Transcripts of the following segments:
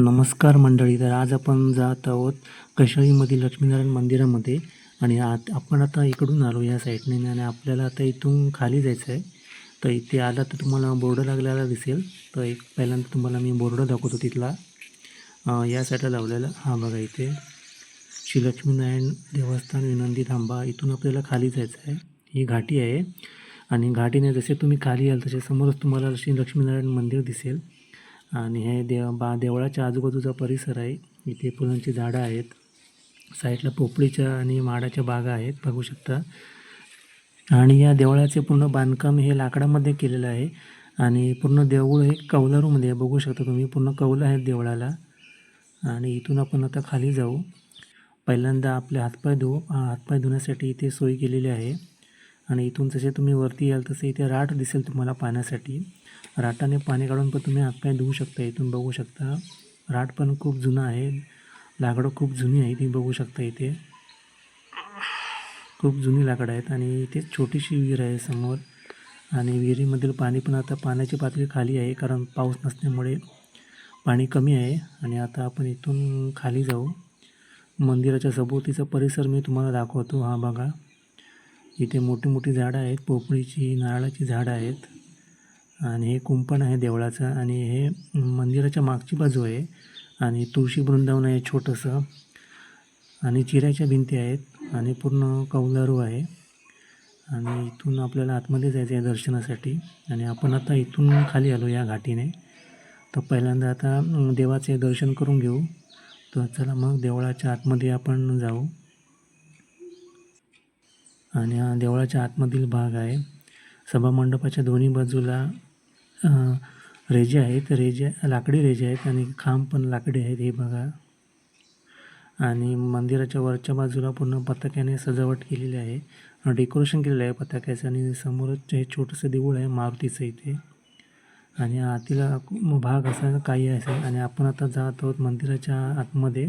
नमस्कार मंडळी तर आज आपण जात आहोत कशाळीमधील लक्ष्मीनारायण मंदिरामध्ये आणि आत आपण आता इकडून आलो या साईडने आणि आपल्याला आता इथून खाली जायचं आहे. तर इथे आला तर तुम्हाला बोर्ड लागलेला दिसेल. तर एक पहिल्यांदा तुम्हाला मी बोर्ड दाखवतो तिथला. या साईडला लावलेला. हा बघा इथे. श्री लक्ष्मीनारायण देवस्थान विनंती थांबा. इथून आपल्याला खाली जायचं आहे. ही घाटी आहे आणि घाटीने जसे तुम्ही खाली याल तसे समोरच तुम्हाला श्री लक्ष्मीनारायण मंदिर दिसेल. आणि हे देव बा देवळाच्या आजूबाजूचा परिसर आहे. इथे फुलांची झाडं आहेत. साईडला पोपळीच्या आणि माडाच्या बागा आहेत बघू शकता. आणि या देवळाचे पूर्ण बांधकाम हे लाकडामध्ये केलेलं आहे. आणि पूर्ण देऊळ हे कौलारूमध्ये आहे. बघू शकता तुम्ही पूर्ण कौल आहेत देवळाला. आणि इथून आपण आता खाली जाऊ. पहिल्यांदा आपले हातपाय धुवू हा, हातपाय धुण्यासाठी इथे सोय केलेली आहे. आणि इथून जसे तुम्ही वरती याल तसे इथे राठ दिसेल तुम्हाला पाण्यासाठी राटाने पाणी काढून पण तुम्ही हातपाय धुवू शकता इथून बघू शकता. राट पण खूप जुना आहे. लाकडं खूप जुनी आहे ती बघू शकता इथे. खूप जुनी लाकडं आहेत आणि इथे छोटीशी विहीर आहे समोर. आणि विहिरीमधील पाणी पण आता पाण्याची पातळी खाली आहे कारण पाऊस नसल्यामुळे पाणी कमी आहे. आणि आता आपण इथून खाली जाऊ. मंदिराच्या सभोवतीचा परिसर मी तुम्हाला दाखवतो. हा बघा. इथे मोठी मोठी झाडं आहेत पोपळीची नारळाची झाडं आहेत. आणि हे कुंपण आहे देवळाचं आणि हे मंदिराच्या मागची बाजू आहे आणि तुळशी वृंदावन आहे छोटंसं आणि चिऱ्याच्या भिंती आहेत आणि पूर्ण कौलारू आहे. आणि इथून आपल्याला आतमध्ये जायचं आहे दर्शनासाठी आणि आपण आता इथून खाली आलो या घाटीने. तर पहिल्यांदा आता देवाचे दर्शन करून घेऊ. तर चला मग देवळाच्या आतमध्ये आपण जाऊ. आणि हा देवळाच्या आतमधील भाग आहे. सभामंडपाच्या दोन्ही बाजूला रेजे आहेत रेजे लाकडी रेजे आहेत आणि खांब पण लाकडी आहेत हे बघा. आणि मंदिराच्या वरच्या बाजूला पूर्ण पताक्याने सजावट केलेली आहे. डेकोरेशन केलेलं आहे पताक्याचं आणि समोरच हे छोटंसं देऊळ आहे मारुतीचं इथे. आणि आतीला भाग असा काही असेल आणि आपण आता जात आहोत मंदिराच्या आतमध्ये.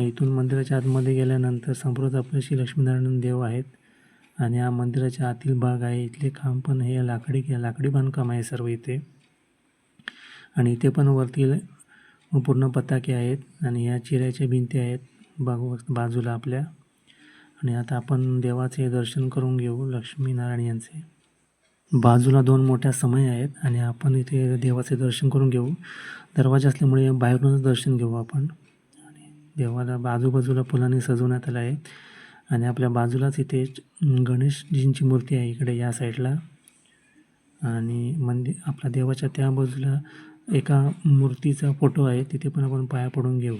इथून मंदिराच्या आतमध्ये गेल्यानंतर समोरच आपल्याशी श्री लक्ष्मीनारायण देव आहेत. आणि हा मंदिराच्या आतील भाग आहे. इथले खांब पण हे लाकडी लाकडी बांधकाम आहे सर्व इथे. आणि इथे पण वरती पूर्ण पताके आहेत आणि ह्या चिऱ्याच्या भिंती आहेत बाजू बाजूला आपल्या. आणि आता आपण देवाचे दर्शन करून घेऊ लक्ष्मीनारायण यांचे. बाजूला दोन मोठ्या समय आहेत आणि आपण इथे देवाचे दर्शन करून घेऊ. दरवाजा असल्यामुळे बाहेरूनच दर्शन घेऊ आपण. आणि देवाला बाजूबाजूला फुलांनी सजवण्यात आलं आहे. आणि आपल्या बाजूलाच इथे गणेशजींची मूर्ती आहे इकडे या साईडला. आणि मंदिर आपल्या देवाच्या त्या बाजूला एका मूर्तीचा फोटो आहे तिथे पण आपण पाया पडून घेऊ.